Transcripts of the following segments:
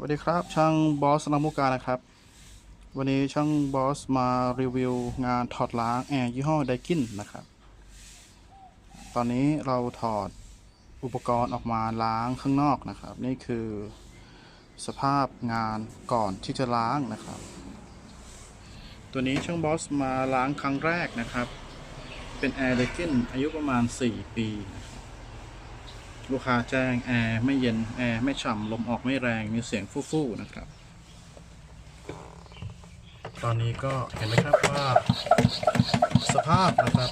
สวัสดีครับ ช่างบอสนามุกานะครับ วันนี้ช่างบอสมารีวิวงานถอดล้างแอร์ยี่ห้อไดกินนะครับ ตอนนี้เราถอดอุปกรณ์ออกมาล้างข้างนอกนะครับ นี่คือสภาพงานก่อนที่จะล้างนะครับ ตัวนี้ช่างบอสมาล้างครั้งแรกนะครับ เป็นแอร์ไดกินอายุประมาณ 4 ปีนะครับ ลูกค้าแจ้งแอร์ไม่เย็นแอร์ไม่ฉ่ำลมออกไม่แรงมีเสียงฟู่ๆนะครับ ตอนนี้ก็เห็นไหมครับว่าสภาพนะครับ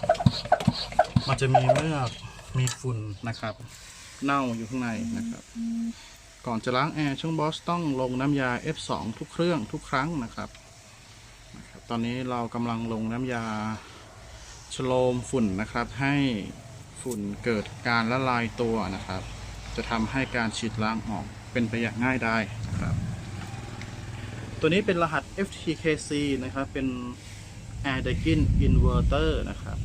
มันจะมีเมือกมีฝุ่นนะครับ เน่าอยู่ข้างในนะครับ ก่อนจะล้างแอร์ช่างบอสต้องลงน้ำยา F2 ทุกเครื่องทุกครั้งนะครับนะครับตอนนี้เรากำลังลงน้ำยาชโลมฝุ่นนะครับให้ ฝุ่นเกิดการละลายตัวนะครับ จะทำให้การฉีดล้างออกเป็นไปอย่างง่ายได้นะครับ ตัวนี้เป็นรหัส FTKC นะครับ เป็น Air d a g i n Inverter นะครับ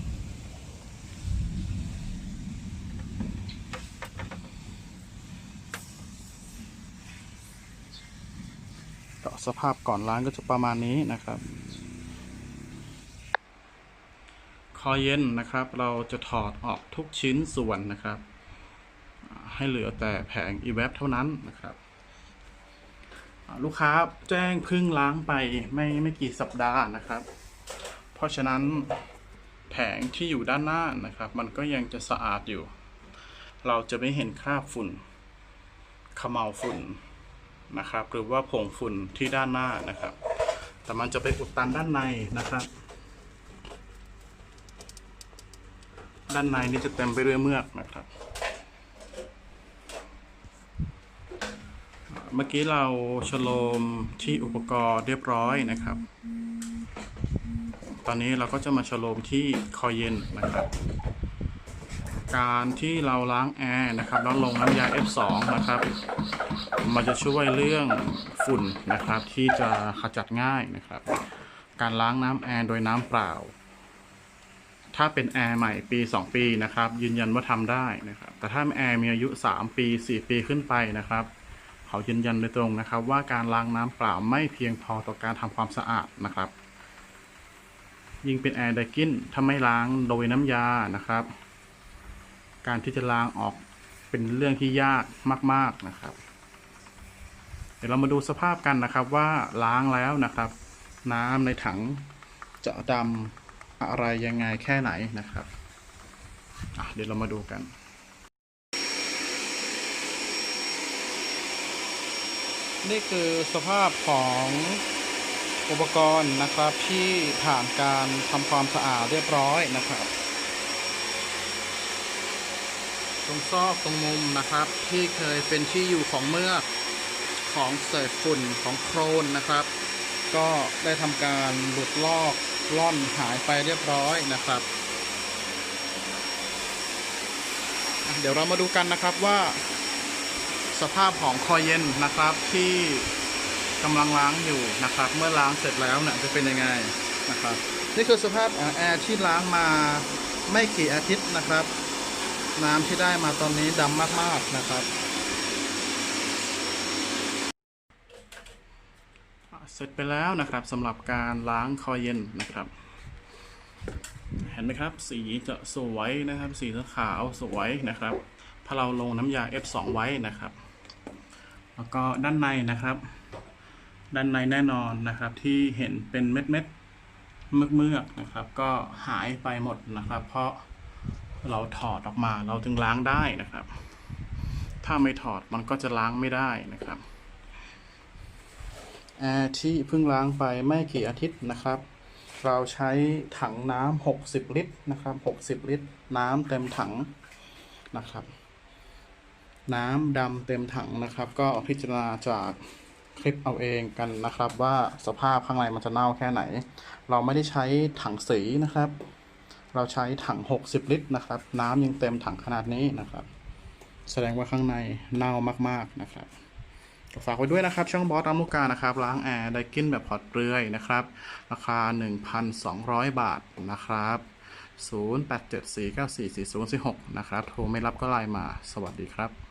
ก็สภาพก่อนล้างก็จะประมาณนี้นะครับ คอเย็นนะครับ เราจะถอดออกทุกชิ้นส่วนนะครับ ให้เหลือแต่แผง e v a p เท่านั้นนะครับ ลูกค้าแจ้งพึ่งล้างไปไม่ไม่กี่สัปดาห์นะครับ เพราะฉะนั้นแผงที่อยู่ด้านหน้านะครับ มันก็ยังจะสะอาดอยู่ เราจะไม่เห็นคราบฝุ่นเขมเหลาฝุ่นนะครับ หรือว่าผงฝุ่นที่ด้านหน้านะครับ แต่มันจะไปอุดตันด้านในนะครับ ด้านในนี่จะเต็มไปด้วยเมือกนะครับ เมื่อกี้เราชโลมที่อุปกรณ์เรียบร้อยนะครับ ตอนนี้เราก็จะมาชโลมที่คอเย็นนะครับ การที่เราล้างแอร์นะครับแล้วลงน้ำยา F2 นะครับ มันจะช่วยเรื่องฝุ่นนะครับที่จะขจัดง่ายนะครับ การล้างน้ำแอร์โดยน้ำเปล่า ถ้าเป็นแอร์ใหม่ปี 2 ปีนะครับ ยืนยันว่าทำได้นะครับ แต่ถ้าแอร์มีอายุ 3 ปี 4 ปีขึ้นไปนะครับเขายืนยันโดยตรงนะครับ ว่าการล้างน้ำเปล่าไม่เพียงพอต่อการทำความสะอาดนะครับ ยิ่งเป็นแอร์ไดกินถ้าไม่ล้างโดยน้ำยานะครับ การที่จะล้างออกเป็นเรื่องที่ยากมาก ๆนะครับ เดี๋ยวเรามาดูสภาพกันนะครับว่าล้างแล้วนะครับ น้ำในถังจะดำ อะไรยังไงแค่ไหนนะครับเดี๋ยวเรามาดูกันนี่คือสภาพของอุปกรณ์นะครับที่ผ่านการทำความสะอาดเรียบร้อยนะครับ ตรงซอกตรงมุมนะครับ ที่เคยเป็นที่อยู่ของเมือกของเศษฝุ่นของโครนนะครับ ก็ได้ทำการหลุดลอก ล่อนหายไปเรียบร้อยนะครับ เดี๋ยวเรามาดูกันนะครับว่า สภาพของคอยเย็นนะครับที่กำลังล้างอยู่นะครับ เมื่อล้างเสร็จแล้วเนี่ยจะเป็นยังไงนะครับ นี่คือสภาพแอร์ที่ล้างมาไม่กี่อาทิตย์นะครับ น้ำที่ได้มาตอนนี้ดำมากๆนะครับ เสร็จไปแล้วนะครับสำหรับการล้างคอยเย็นนะครับ เห็นไหมครับ สีจะสวยนะครับ สีจะขาวสวยนะครับพราะเราลงน้ำยา F2 ไว้นะครับ แล้วก็ด้านในนะครับ ด้านในแน่นอนนะครับที่เห็นเป็นเม็ดเม็ดๆเมือกๆนะครับ ก็หายไปหมดนะครับ เพราะเราถอดออกมาเราจึงล้างได้นะครับ ถ้าไม่ถอดมันก็จะล้างไม่ได้นะครับ แอร์ที่เพิ่งล้างไปไม่กี่อาทิตย์นะครับ เราใช้ถังน้ำ60 ลิตรนะครับ 60 ลิตร น้ำเต็มถังนะครับ น้ำดำเต็มถังนะครับ ก็พิจารณาจากคลิปเอาเองกันนะครับว่าสภาพข้างในมันจะเน่าแค่ไหน เราไม่ได้ใช้ถังสีนะครับ เราใช้ถัง 60 ลิตรนะครับ น้ำยังเต็มถังขนาดนี้นะครับ แสดงว่าข้างในเน่ามากๆนะครับ ฝากไว้ด้วยนะครับ ช่องบอสอามุกานะครับล้างแอร์ไดกินแบบพอร์ตเปลือยนะครับ ราคา 1,200 บาทนะครับ 0874944046 นะครับ โทรไม่รับก็ไลน์มา สวัสดีครับ